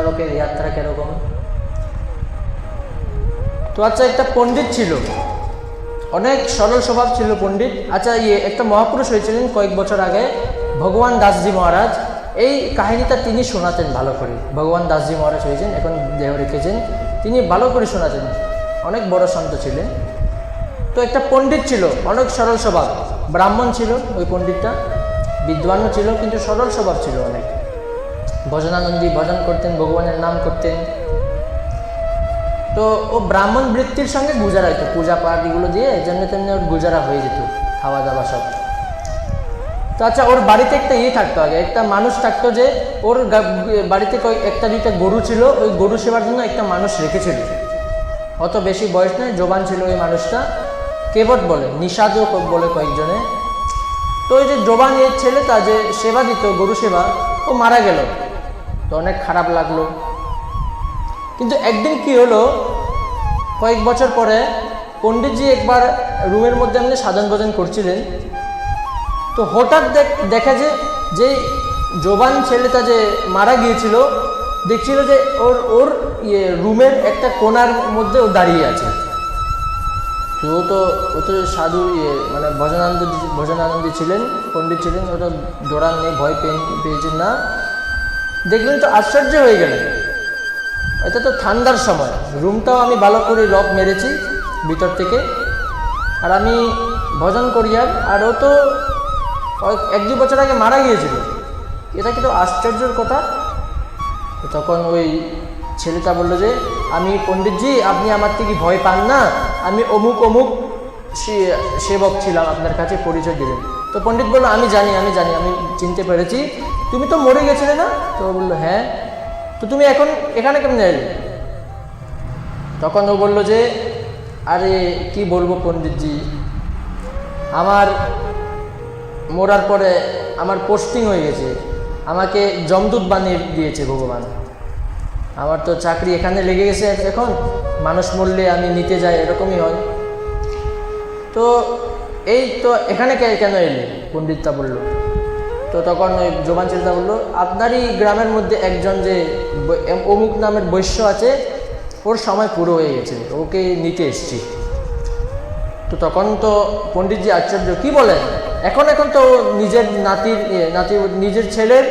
নরকের যাত্রা কীরকম? তো আচ্ছা একটা পণ্ডিত ছিল। অনেক সরল স্বভাব ছিল পণ্ডিত। আচ্ছা ইয়ে একটা মহাপুরুষ হয়েছিলেন কয়েক বছর আগে, ভগবান দাসজি মহারাজ। এই কাহিনীটা তিনি শোনাতেন ভালো করে। ভগবান দাসজি মহারাজ হয়েছেন, এখন দেহ রেখেছেন। তিনি ভালো করে শোনাতেন। অনেক বড় সন্ত ছিলেন। তো একটা পণ্ডিত ছিল, অনেক সরল স্বভাব। ব্রাহ্মণ ছিল ওই পণ্ডিতটা, বিদ্বানও ছিল, কিন্তু সরল স্বভাব ছিল অনেক। ভজনানন্দী ভজন করতেন, ভগবানের নাম করতেন। তো ও ব্রাহ্মণ বৃত্তির সঙ্গে গুজারা হতো পূজা পাঠ এগুলো দিয়ে যেমনি তেমনি ওর গুজারা হয়ে যেত খাওয়া দাওয়া সব। তো আচ্ছা ওর বাড়িতে একটা ইয়ে থাকতো আগে, একটা মানুষ থাকতো যে ওর বাড়িতে একটা দুইটা গরু ছিল, ওই গরু সেবার জন্য একটা মানুষ রেখেছিল। অত বেশি বয়স নয়, জোবান ছিল ওই মানুষটা, কেবট বলে, নিষাদও বলে কয়েকজনে। তো ওই যে জোবান এর ছেলেটা যে সেবা দিত, গরু সেবা, ও মারা গেল। তো অনেক খারাপ লাগল। কিন্তু একদিন কি হলো, কয়েক বছর পরে পণ্ডিতজি একবার রুমের মধ্যে এমনি সাধন ভজন করছিলেন। তো হঠাৎ দেখ- যে যে জোবান ছেলেটা যে মারা গিয়েছিল, দেখছিল যে ওর ওর ইয়ে রুমের একটা কোণার মধ্যে ও দাঁড়িয়ে আছে। তো ও তো ও তো সাধু ইয়ে মানে ভজনানন্দ, ভজনানন্দী ছিলেন, পণ্ডিত ছিলেন, ওটা তো ডোরান নেই ভয় পেয়ে, পেয়েছেন না। দেখলেন তো আশ্চর্য হয়ে গেলেন এটা তো ঠান্ডার সময়। রুমটাও আমি ভালো করে লক মেরেছি ভিতর থেকে। আর আমি ভজন করি আর আর ও তো এক দু বছর আগে মারা গিয়েছিল। এটা কিন্তু আশ্চর্যের কথা। তখন ওই ছেলেটা বলল যে, আমি পণ্ডিতজি, আপনি আমার থেকে ভয় পান না। আমি অমুক অমুক সেবক ছিলাম আপনার কাছে পরিচয় দিলেন। তো পণ্ডিত বলল, আমি জানি আমি জানি, আমি চিনতে পেরেছি। তুমি তো মরে গেছিলে না? তো বলল হ্যাঁ। তো তুমি এখন এখানে কেমনে এলে? তখন ও বলল যে, আরে, কি বলব পণ্ডিতজি? আমার মরার পরে আমার পোস্টিং হয়ে গেছে। আমাকে জমদূত বানিয়ে দিয়েছে ভগবান। আমার তো চাকরি এখানে লেগে গেছে এখন। মানুষ মরলে আমি নিতে যাই, এরকমই হয়। তো এই তো এখানে কেন এলে? পণ্ডিতটা বলল। তো তখন ওই জোবান ছেলেটা বলল, আপনারই গ্রামের মধ্যে একজন যে অমুক নামের বৈশ্য আছে, ওর সময় পুরো হয়ে গেছে, ওকে নিতে এসছি। তো তখন তো পণ্ডিতজি আশ্চর্য, কি বলেন এখন এখন তো নিজের নাতির নাতি, নিজের ছেলের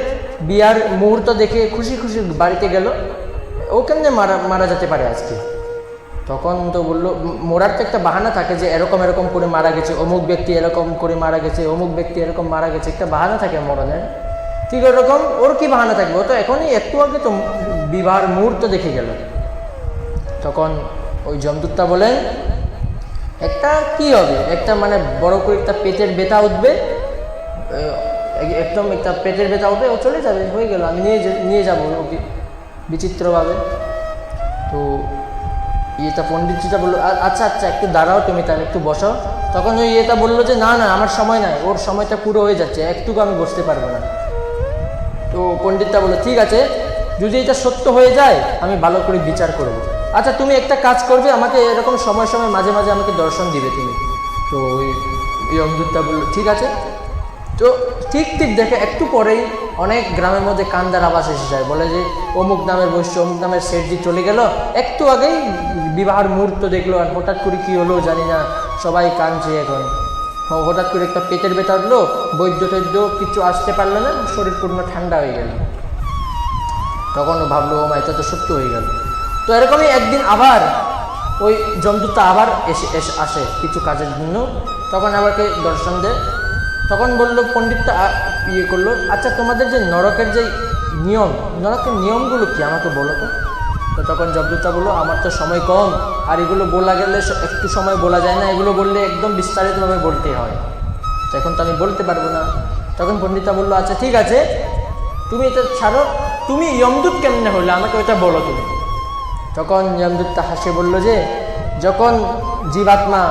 বিয়ার মুহূর্ত দেখে খুশি খুশি বাড়িতে গেল। ও কেমনে মারা মারা যেতে পারে আজকে? তখন তো বলল মরার তো একটা বাহানা থাকে যে এরকম এরকম করে মারা গেছে, অমুক ব্যক্তি এরকম করে মারা গেছে, অমুক ব্যক্তি এরকম মারা গেছে, একটা বাহানা থাকে মরণের। ঠিক ওরকম, ওর কি বাহানা থাকবে? ও তো এখনই একটু আগে তো বিবাহের মুহূর্ত দেখে গেল। তখন ওই জমদূতটা বলেন, একটা কি হবে? একটা মানে বড় করে একটা পেটের ব্যথা উঠবে একদম একটা পেটের ব্যথা উঠবে, ও চলে যাবে, হয়ে গেল, আমি নিয়ে নিয়ে যাব ওকে বিচিত্রভাবে। তো ইয়েটা পণ্ডিতজিটা বলল আচ্ছা আচ্ছা একটু দাঁড়াও তুমি তাহলে, একটু বসো তখন ওই ইয়েটা বলল যে, না না, আমার সময় নাই, ওর সময়টা পুরো হয়ে যাচ্ছে, একটুকু আমি বসতে পারব না। তো পণ্ডিতটা বলল, ঠিক আছে, যদি এটা সত্য হয়ে যায়, আমি ভালো করে বিচার করব। আচ্ছা তুমি একটা কাজ করবে, আমাকে এরকম সময় সময়, মাঝে মাঝে আমাকে দর্শন দিবে তুমি। তো ওই ইয়মদূতটা বলল, ঠিক আছে। তো ঠিক ঠিক দেখে একটু পরেই অনেক গ্রামের মধ্যে কান্দার আবাস এসে যায়। বলে যে, অমুক নামের বৈশ্য, অমুক নামের শেঠজি চলে গেল। একটু আগেই বিবাহের মুহূর্ত দেখল আর হঠাৎ করে কী হলো জানি না, সবাই কাঁদছে এখন। হঠাৎ করে একটা পেটের ব্যথা উঠল বৈদ্য টৈদ্য কিছু আসতে পারল না, শরীর পূর্ণ ঠান্ডা হয়ে গেল। তখন ভাবলো, ও মা, এটা তো সত্য হয়ে গেল। তো এরকমই একদিন আবার ওই জন্তুটা আবার এসে এসে আসে কিছু কাজের জন্য। তখন আমাকে দর্শন দেয়। তখন বলল, পণ্ডিতটা ইয়ে করল আচ্ছা তোমাদের যে নরকের যে নিয়ম, নরকের নিয়মগুলো কি আমাকে বলো তো? তো তখন জবদূতটা বলল, আমার তো সময় কম। আর এগুলো বলা গেলে একটু সময় বলা যায় না, এগুলো বললে একদম বিস্তারিতভাবে বলতে হয়। তো এখন তো আমি বলতে পারব না। তখন পণ্ডিতা বলল আচ্ছা ঠিক আছে, তুমি এটা ছাড়ো। তুমি ইয়মদূত কেমনে হলে? আমাকে ওইটা বলো তুমি। তখন ইয়মদূতটা হাসে বলল যে, যখন জীবাত্মা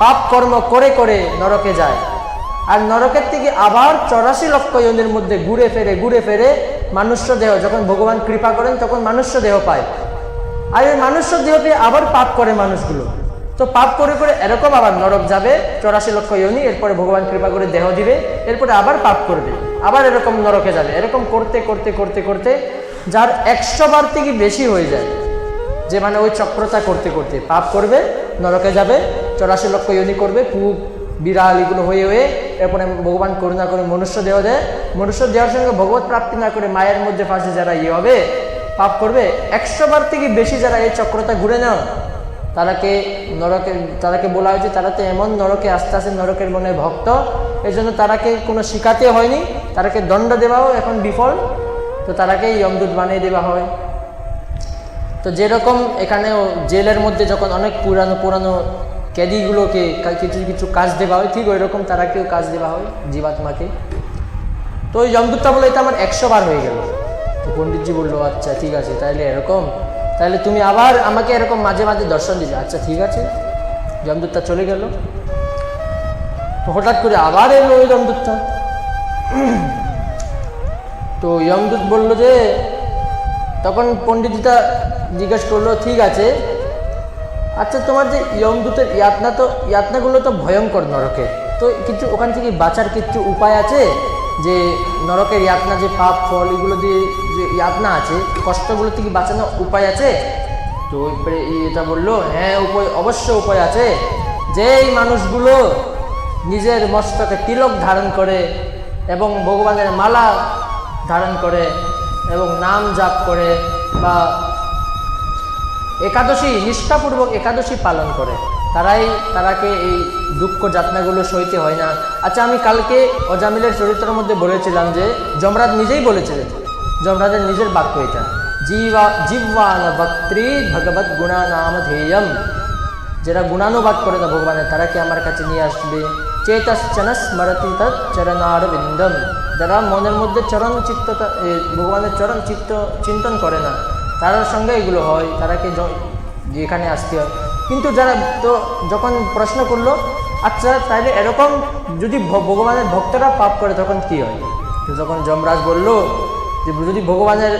পাপ কর্ম করে করে নরকে যায়, আর নরকের থেকে আবার চৌরাশি লক্ষ ইয়নের মধ্যে ঘুরে ফেরে ঘুরে ফেরে মানুষ্য দেহ, যখন ভগবান কৃপা করেন, তখন মানুষ্য দেহ পায়। আর এই মানুষ্য দেহ পেয়ে আবার পাপ করে মানুষগুলো। তো পাপ করে করে এরকম আবার নরক যাবে, চৌরাশি লক্ষ ইয়নি এরপরে ভগবান কৃপা করে দেহ দিবে, এরপরে আবার পাপ করবে, আবার এরকম নরকে যাবে। এরকম করতে করতে করতে করতে যার একশো বার থেকে বেশি হয়ে যায়। যে মানে ওই চক্রতা করতে করতে পাপ করবে, নরকে যাবে, চৌরাশি লক্ষ ইয়নি করবে কূপ বিড়াল এগুলো হয়ে হয়ে এরপরে ভগবান করুণা করে মনুষ্য দেহ দেয়। মনুষ্য দেওয়ার সঙ্গে ভগবত প্রাপ্তি না করে মায়ের মধ্যে ফাঁসে যারা ইয়ে হবে, পাপ করবে, একশো বার থেকে বেশি যারা এই চক্রতা ঘুরে নাও তারাকে নরকে তারাকে বলা হয়েছে, তারা তো এমন নরকে, আস্তে আস্তে নরকের মনে ভক্ত। এই জন্য তারাকে কোনো শিখাতে হয়নি, তারাকে দণ্ড দেওয়াও এখন বিফল। তো তারাকে যমদূত বানিয়ে দেওয়া হয়। তো যেরকম এখানেও জেলের মধ্যে যখন অনেক পুরানো পুরানো ক্যাদিগুলোকে কিছু কিছু কাজ দেওয়া হয়। ঠিক ওই রকম তারাকেও কাজ দেওয়া হয়, জীবাত্মাকে। তো ওই যমদূতটা বলে, এটা আমার একশো বার হয়ে গেল। তো পণ্ডিতজি বলল আচ্ছা ঠিক আছে তাহলে এরকম। তাহলে তুমি আবার আমাকে এরকম মাঝে মাঝে দর্শন দিবে আচ্ছা ঠিক আছে। যমদূতটা চলে গেল। তো হঠাৎ করে আবার এলো ওই যমদূতটা। তো যমদূত বলল যে, তখন পণ্ডিতজিটা জিজ্ঞেস করল, ঠিক আছে আচ্ছা তোমার যে ইয়মদূতের ইয়াতনা তো, ইয়াতনাগুলো তো ভয়ঙ্কর নরকে। তো কিছু ওখান থেকে বাঁচার কিছু উপায় আছে? যে নরকের ইয়াতনা, যে পাপ, ফল, এগুলো দিয়ে যে ইয়াতনা আছে, কষ্টগুলো থেকে বাঁচানোর উপায় আছে? তো এরপরে এটা বলল হ্যাঁ উপায়, অবশ্য উপায় আছে। যে এই মানুষগুলো নিজের মস্তকে তিলক ধারণ করে এবং ভগবানের মালা ধারণ করে এবং নাম জাপ করে বা একাদশী নিষ্ঠাপূর্বক একাদশী পালন করে। তারাই তারাকে এই দুঃখ যাতনাগুলো সইতে হয় না। আচ্ছা আমি কালকে অজামিলের চরিত্রের মধ্যে বলেছিলাম যে যমরাজ নিজেই বলেছিলেন যমরাজের নিজের বাক্য এটা জীবা জীবান বক্ত্রী ভগবত গুণা নাম ধেয়ম যারা গুণানুবাদ করে না ভগবানের তারা কি আমার কাছে নিয়ে আসবে? চেতশ্চন স্মরতি তৎ চরণার বিন্দম যারা মনের মধ্যে চরণ চিত্ততা এ, ভগবানের চরণ চিত্ত চিন্তন করে না তার সঙ্গে এগুলো হয়, তারাকে যেখানে আসতে হয়। কিন্তু যারা তো যখন প্রশ্ন করল আচ্ছা তাইলে এরকম যদি ভগবানের ভক্তরা পাপ করে, তখন কি হয়? তো যখন যমরাজ বলল যে, যদি ভগবানের,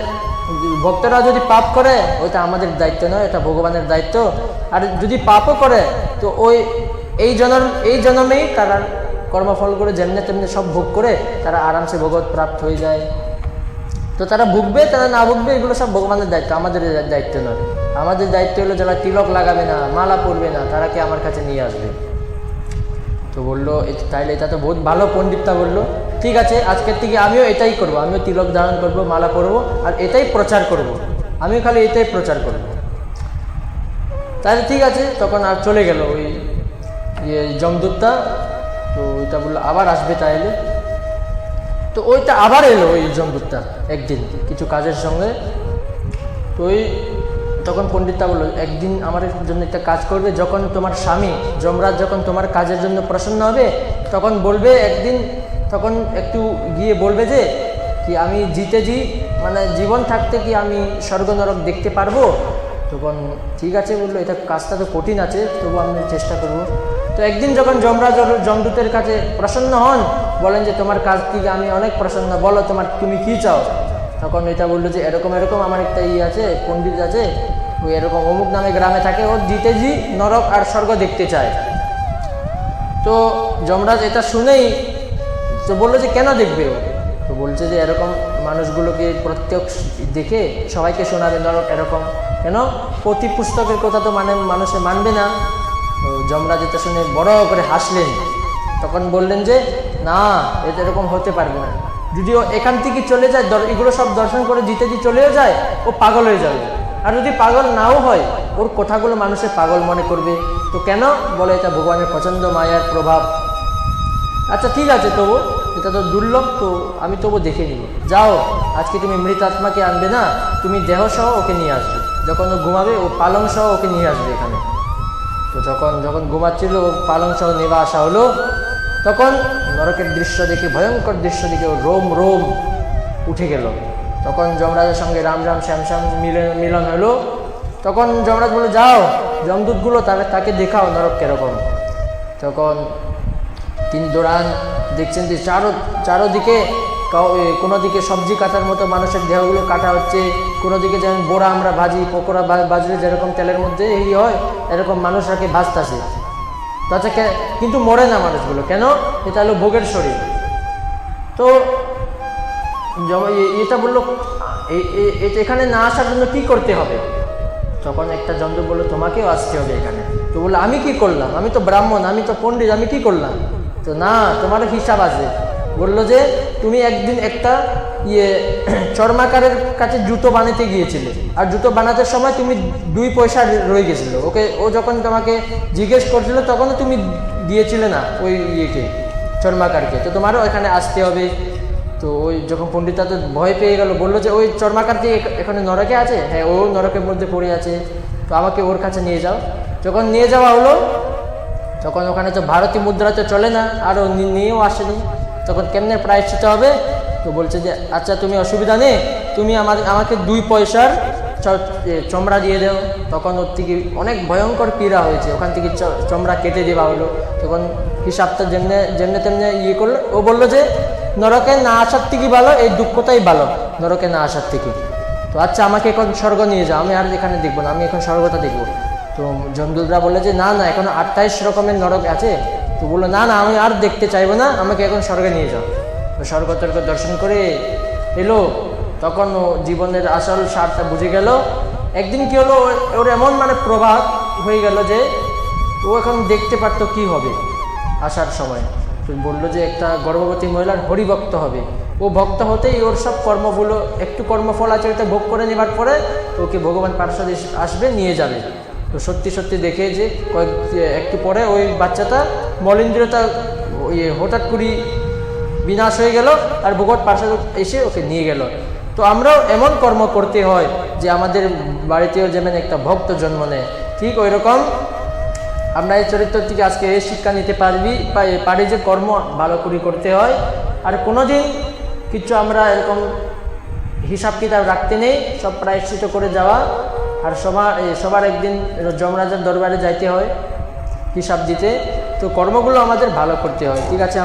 ভক্তরা যদি পাপ করে, ওইটা আমাদের দায়িত্ব নয়, এটা ভগবানের দায়িত্ব। আর যদি পাপও করে, তো ওই, এই জন্ম, এই জন্মেই তারা কর্মফল করে, যেমনি তেমনি সব ভোগ করে, তারা আরামসে ভগবত প্রাপ্ত হয়ে যায়। তারা ভুগবে, তারা না ভুগবে, এগুলো সব ভগবানের দায়িত্ব, আমাদের দায়িত্ব নয় আমাদের দায়িত্ব হলো যারা তিলক লাগাবে না, মালা পরবে না, তারা কি আমার কাছে নিয়ে আসবে তো বলল তাইলে এটা তো বহুত ভালো, পণ্ডিতটা বলল, ঠিক আছে, আজকের থেকে আমিও এটাই করব, আমিও তিলক ধারণ করব, মালা পরবো, আর এটাই প্রচার করব। আমিও খালি এটাই প্রচার করব। তাহলে ঠিক আছে, তখন আর চলে গেল ওই ইয়ে যমদূতটা তো ওইটা বলল, আবার আসবে তাইলে তো ওইটা আবার এলো ওই যমদূতটা একদিন কিছু কাজের সঙ্গে। তো ওই তখন পণ্ডিতটা বলল, একদিন আমার জন্য একটা কাজ করবে, যখন তোমার স্বামী যমরাজ যখন তোমার কাজের জন্য প্রসন্ন হবে, তখন বলবে একদিন, তখন একটু গিয়ে বলবে যে, কি আমি জিতে জি মানে জীবন থাকতে কি আমি স্বর্গ নরক দেখতে পারব? তখন ঠিক আছে বলল, এটা কাজটা তো কঠিন আছে, তবু আমি চেষ্টা করব। তো একদিন যখন যমরাজ যমদূতের কাছে প্রসন্ন হন বলেন যে তোমার কাজ থেকে আমি অনেক প্রসন্ন, বলো তোমার তুমি কি চাও? তখন এটা বলল যে এরকম এরকম আমার একটা ই আছে, পণ্ডিত আছে ওই এরকম অমুক নামে গ্রামে থাকে, ও জিতেজি নরক আর স্বর্গ দেখতে চায়। তো যমরাজ এটা শুনেই তো বলল যে কেন দেখবে ও? তো বলছে যে এরকম মানুষগুলোকে প্রত্যেক দেখে সবাইকে শোনাবে নরক এরকম। কেন? প্রতি পুস্তকের কথা তো মানে মানুষে মানবে না। যমরাজ এটা শুনে বড় করে হাসলেন। তখন বললেন যে না, এটা এরকম হতে পারবে না। যদি ও এখান থেকে চলে যায় এগুলো সব দর্শন করে জিতে জি চলেও যায়, ও পাগল হয়ে যাবে। আর যদি পাগল নাও হয়, ওর কথাগুলো মানুষে পাগল মনে করবে। তো কেন? বলে এটা ভগবানের পছন্দ মায়ার প্রভাব। আচ্ছা ঠিক আছে তবু, এটা তো দুর্লভ, তো আমি তবু দেখে নিব। যাও, আজকে তুমি মৃত আত্মাকে আনবে না, তুমি দেহ সহ ওকে নিয়ে আসবে। যখন ও ঘুমাবে, ও পালং সহ ওকে নিয়ে আসবে এখানে। তো যখন যখন ঘুমাচ্ছিল ও পালং সহ নেওয়া আসা হলো তখন নরকের দৃশ্য দেখে, ভয়ঙ্কর দৃশ্য দেখে রোম রোম উঠে গেল। তখন যমরাজের সঙ্গে রাম রাম, শ্যাম শ্যাম মিলন মিলন হলো। তখন যমরাজ বলে যাও, যমদূতগুলো তাহলে তাকে দেখাও নরক কীরকম। তখন তিনি দৌড়ান, দেখছেন যে চারো চারোদিকে কোনো দিকে সবজি কাটার মতো মানুষের দেহগুলো কাটা হচ্ছে। কোনো দিকে যেমন বোড়া আমরা ভাজি, পকোড়া ভাজলে যেরকম তেলের মধ্যে এই হয়, এরকম মানুষরাকে ভাজতাছে। তাছাড়া কে- কিন্তু মরে না মানুষগুলো। কেন? এটা হলো ভোগের শরীর। তো এটা বলল এখানে না আসার জন্য কি করতে হবে? তখন একটা জন্তু বলল, তোমাকেও আসতে হবে এখানে। তো বলল, আমি কি করলাম? আমি তো ব্রাহ্মণ, আমি তো পণ্ডিত, আমি কি করলাম? তো, না তোমার হিসাব আছে। বলল যে, তুমি একদিন একটা ইয়ে চর্মাকারের কাছে জুতো বানাতে গিয়েছিলে। আর জুতো বানাতে সময় তুমি দুই পয়সা রয়ে গেছিল। ওকে, ও যখন তোমাকে জিজ্ঞেস করছিল, তখনও তুমি দিয়েছিলে না ওই ইয়েকে, চর্মাকারকে। তো তোমারও এখানে আসতে হবে। তো ওই যখন পণ্ডিতা তো ভয় পেয়ে গেল, বলল যে, ওই চর্মাকার যে এখানে নরকে আছে? হ্যাঁ ও নরকের মধ্যে পড়ে আছে। তো আমাকে ওর কাছে নিয়ে যাও। যখন নিয়ে যাওয়া হলো, তখন ওখানে তো ভারতীয় মুদ্রা তো চলে না, আরও নিয়েও আসেনি। তখন কেমনে প্রায়শ্চিত হবে? তো বলছে যে আচ্ছা তুমি অসুবিধা নেই, তুমি আমার, আমাকে দুই পয়সার চমড়া দিয়ে দাও। তখন ওর থেকে অনেক ভয়ঙ্কর পীড়া হয়েছে। ওখান থেকে চমড়া কেটে দেওয়া হলো। তখন হিসাবটা যেমনে যেমনে তেমনে ইয়ে করল। ও বলল যে, নরকে না আসার থেকে ভালো, এই দুঃখটাই ভালো। নরকে না আসার থেকে। তো আচ্ছা আমাকে এখন স্বর্গ নিয়ে যাও। আমি আর এখানে দেখব না, আমি এখন স্বর্গটা দেখব। তো জঙ্গলরা বলল যে, না না, এখন আটটাইশ রকমের নরক আছে। তো বলল, না না, আমি আর দেখতে চাইব না, আমাকে এখন স্বর্গে নিয়ে যাও। তো স্বর্গ তর্গ দর্শন করে এলো। তখন জীবনের আসল সারটা বুঝে গেল। একদিন কি হলো, ওর- এমন মানে প্রভাব হয়ে গেল যে ও এখন দেখতে পারতো কি হবে আসার সময়। বলল যে একটা গর্ভবতী মহিলার হরিভক্ত হবে। ও ভক্ত হতেই ওর সব কর্মগুলো একটু কর্মফল ওটা ভোগ করে নেবার পরে ওকে ভগবান পার্শ্বদ আসবে, নিয়ে যাবে। তো সত্যি সত্যি দেখে যে কয়েক, একটু পরে ওই বাচ্চাটা মলিন্দ্রতা, ওই হঠাৎ করি বিনাশ হয়ে গেল, আর ভগবত পার্শ্বদ এসে ওকে নিয়ে গেল। তো আমরাও এমন কর্ম করতে হয় যে আমাদের বাড়িতেও যেমন একটা ভক্ত জন্ম নেয়। ঠিক ওই রকম আমরা এই চরিত্র থেকে আজকে এই শিক্ষা নিতে পারবি পারি যে কর্ম ভালো করে করতে হয়। আর কোনো দিন কিছু আমরা এরকম হিসাব কিতাব রাখতে নেই, সব প্রায়শ্চিত করে যাওয়া। আর সবার সবার একদিন যমরাজার দরবারে যাইতে হয় হিসাব দিতে। তো কর্মগুলো আমাদের ভালো করতে হয়। ঠিক আছে?